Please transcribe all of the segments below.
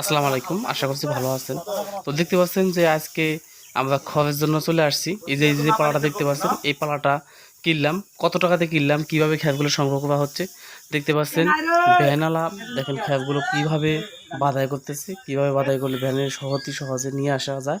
আসসালামু আলাইকুম, আশা করছি ভালো আছেন। তো দেখতে পাচ্ছেন যে আজকে আমরা খড়ের জন্য চলে আসছি। এই যে এই যে পালাটা দেখতে পাচ্ছেন, এই পালাটা কিনলাম। কত টাকাতে কিনলাম, কীভাবে খ্যাপগুলো সংগ্রহ করা হচ্ছে, দেখতে পাচ্ছেন। ভ্যানালা দেখেন খ্যাপগুলো কীভাবে বাধাই করতেছে, কীভাবে বাধাই করলে ভ্যানের সহজে সহজে নিয়ে আসা যায়।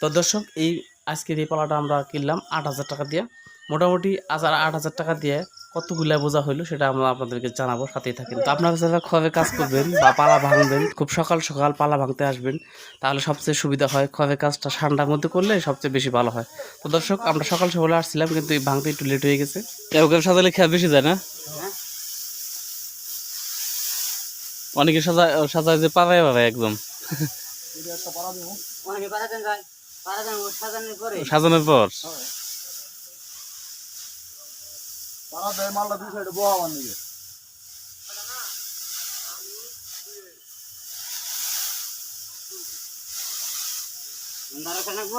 তো দর্শক, এই আজকের এই পালাটা আমরা কিনলাম আট হাজার টাকা দিয়ে। মোটামুটি হাজার আট হাজার টাকা দিয়ে কতগুলা বোঝা হইল সেটা আমরা আপনাদেরকে জানাব সাথেই থাকেন। তো আপনারা যারা খড়ের কাজ করবেন বা পালা ভাঙবেন খুব সকাল সকাল পালা ভাঙতে আসবেন তাহলে সবচেয়ে সুবিধা হয় খড়ের কাজটা ঠান্ডার মধ্যে করলে সবচেয়ে বেশি ভালো হয়। তো দর্শক আমরা সকাল সকালে আসছিলাম কিন্তু এই ভাঙতে একটু লেট হয়ে গেছে। ওখানে সাজালে খেয়া বেশি যায় না? অনেকে সাজা সাজায় যে পাড়ায় পাড়ায় একদম। সাজানোর পরে। পাড়া দেয় মালটা দুই সাইডে বহা আমার দিকে দাঁড়া রাখব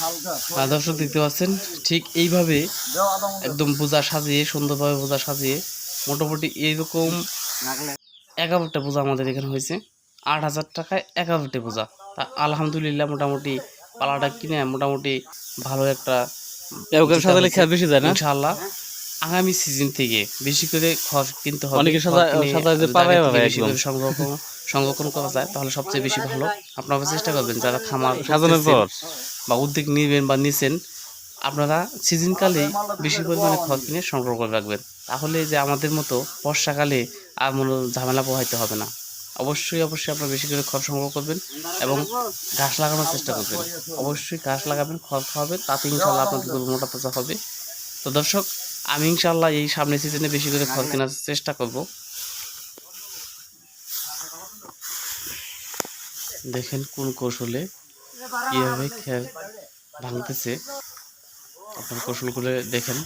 হালকা। আর দর্শক দেখতে পাচ্ছেন ঠিক এইভাবে একদম বোঝা সাজিয়ে সুন্দরভাবে বোঝা সাজিয়ে মোটামুটি এইরকম এগারোটা পূজা আমাদের এখানে হয়েছে। আট হাজার টাকায় এগারোটা পূজা তা আলহামদুলিল্লাহ মোটামুটি পালাটা কিনে মোটামুটি ভালো একটা খেয়া বেশি যায় না? ইনশাআল্লাহ। আগামী সিজন থেকে বেশি করে খড় কিনতে হবে অনেকে বেশি। করে সংরক্ষণ সংরক্ষণ করা যায় তাহলে সবচেয়ে বেশি ভালো। আপনারা চেষ্টা করবেন যারা খামার সাজানোর পর। বা উদ্যোগ নিবেন বা নিছেন আপনারা সিজনকালেই বেশি পরিমাণে খড় কিনে সংগ্রহ করে রাখবেন। তাহলে যে আমাদের মতো বর্ষাকালে আর মনে ঝামেলা পোহাইতে হবে না। অবশ্যই অবশ্যই আপনারা বেশি করে খড় সংগ্রহ করবেন এবং ঘাস লাগানোর চেষ্টা করবেন। অবশ্যই ঘাস লাগাবেন খড় খাওয়াবেন তাতে ইনশাল্লাহ আপনাদের গরু মোটা তাজা হবে। তো দর্শক আমি ইনশাল্লাহ এই সামনের সিজনে বেশি করে ফল কেনার চেষ্টা করব। দেখেন কোন কৌশলে কীভাবে খেয়াল ভাঙতেছে। আপনার কৌশলগুলো দেখেন।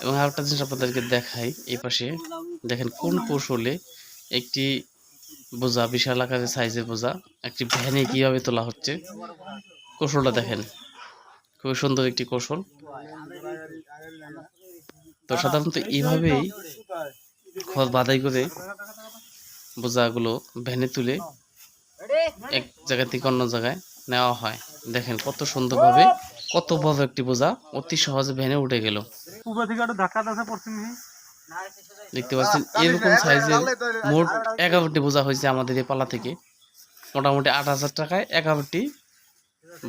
এবং আরেকটা জিনিস আপনাদেরকে দেখাই, এই পাশে দেখেন কোন কৌশলে একটি বোঝা, বিশাল আকারের সাইজের বোঝা, একটি ভ্যানে কীভাবে তোলা হচ্ছে। কৌশলটা দেখেন। খুবই সুন্দর একটি কৌশল। তো সাধারণত এইভাবেই খড় বাদাই করে বোঝাগুলো ভ্যানে তুলে এক জায়গা থেকে অন্য জায়গায় নেওয়া হয়। দেখেন কত সুন্দরভাবে কত বড় একটি বোঝা অতি সহজে ভ্যানে উঠে গেল। দেখতে পাচ্ছেন এরকম সাইজের মোট এগারোটি বোঝা হয়েছে আমাদের এই পালা থেকে। মোটামুটি আট হাজার টাকায় এগারোটি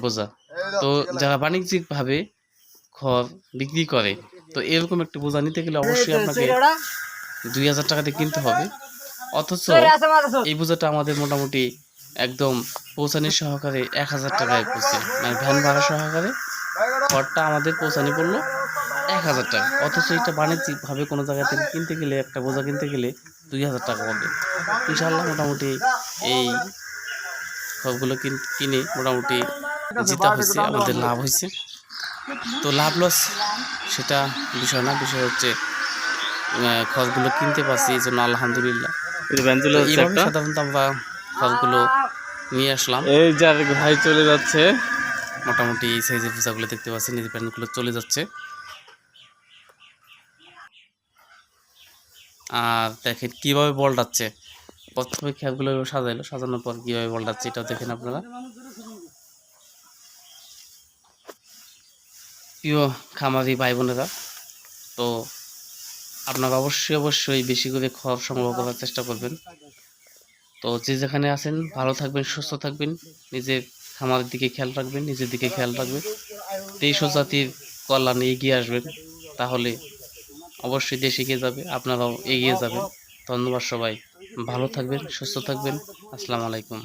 বোঝা তো যারা বাণিজ্যিকভাবে খড় বিক্রি করে তো এরকম একটি বোঝা নিতে গেলে অবশ্যই আপনাকে দুই হাজার টাকা দিয়ে কিনতে হবে। অথচ এই বোঝাটা আমাদের মোটামুটি একদম পৌঁছানি সহকারে এক হাজার টাকায় পড়ছে। মানে ভ্যান ভাড়া সহকারে খড়টা আমাদের পৌঁছানি পড়ল এক হাজার টাকা। অথচ এটা বাণিজ্যিকভাবে কোনো জায়গা থেকে কিনতে গেলে একটা বোঝা কিনতে গেলে দুই হাজার টাকা পড়বে ইনশাল্লাহ মোটামুটি এই সবগুলো কিনে মোটামুটি জিতা হয়েছে আমাদের লাভ হয়েছে। তো লাভ লস সেটা বিষয় না বিষয় হচ্ছে আহ, খড়গুলো কিনতে পারছি এই জন্য আলহামদুলিল্লাহ। সাধারণত আমরা খড়গুলো নিয়ে আসলাম। এই যে আরেক ভাই চলে যাচ্ছে। মোটামুটি এই সাইজের পূজাগুলো দেখতে পাচ্ছেন এই প্যান্টগুলো চলে যাচ্ছে। আর দেখেন কীভাবে বলটাচ্ছে প্রথমে খ্যাপগুলো সাজাইলো সাজানোর পর কীভাবে বলটাচ্ছে এটাও দেখেন আপনারা। প্রিয় খামারি ভাই বোনেরা, তো আপনারা অবশ্যই অবশ্যই বেশি করে খড় সংগ্রহ করার চেষ্টা করবেন। তো যে যেখানে আছেন, ভালো থাকবেন, সুস্থ থাকবেন, নিজের খামারের দিকে খেয়াল রাখবেন, নিজের দিকে খেয়াল রাখবেন। তেইশ জাতির কল্যাণে এগিয়ে আসবেন, তাহলে অবশ্যই দেশ এগিয়ে যাবে, আপনারাও এগিয়ে যাবেন। ধন্যবাদ সবাই, ভালো থাকবেন, সুস্থ থাকবেন। আসসালামু আলাইকুম।